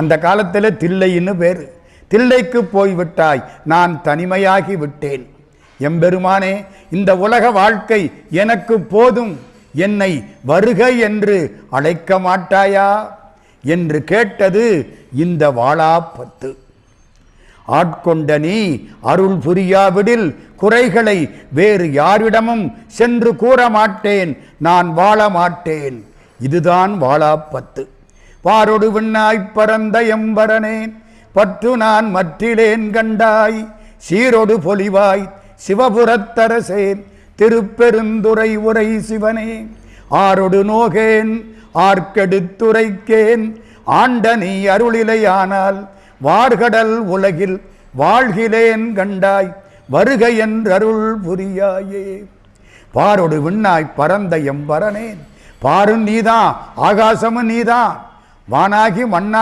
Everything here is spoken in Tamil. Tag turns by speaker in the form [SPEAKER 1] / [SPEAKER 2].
[SPEAKER 1] அந்த காலத்தில் தில்லைன்னு பேர். தில்லைக்கு போய்விட்டாய் நான் தனிமையாகி விட்டேன். எம்பெருமானே இந்த உலக வாழ்க்கை எனக்கு போதும். என்னை வருக என்று அழைக்க மாட்டாயா? என்று கேட்டது இந்த வாழாப்பத்து ஆட்கொண்ட நீ அருள் புரியாவிடில் குறைகளை வேறு யாரிடமும் சென்று கூற மாட்டேன் நான் வாழ மாட்டேன். இதுதான் வாழாப்பத்து பாரொடு விண்ணாய்ப் பரந்த எம்பரனேன் பற்று நான் மற்றிலேன் கண்டாய் சீரொடு பொலிவாய் சிவபுரத்தரசேன் திருப்பெருந்துறை உரை சிவனே. ஆரொடு நோகேன் ஆர்க்கெடுத்துரைக்கேன் ஆண்ட நீ அருளிலையானால் வார்கடல் உலகில் வாழ்கிலேன் கண்டாய் வருக என்றருள் புரியாயே. பாரொடு விண்ணாய் பரந்த எம்பரனேன் பாரும் நீதான் ஆகாசமும் நீதான் வானாகி மண்ணாகி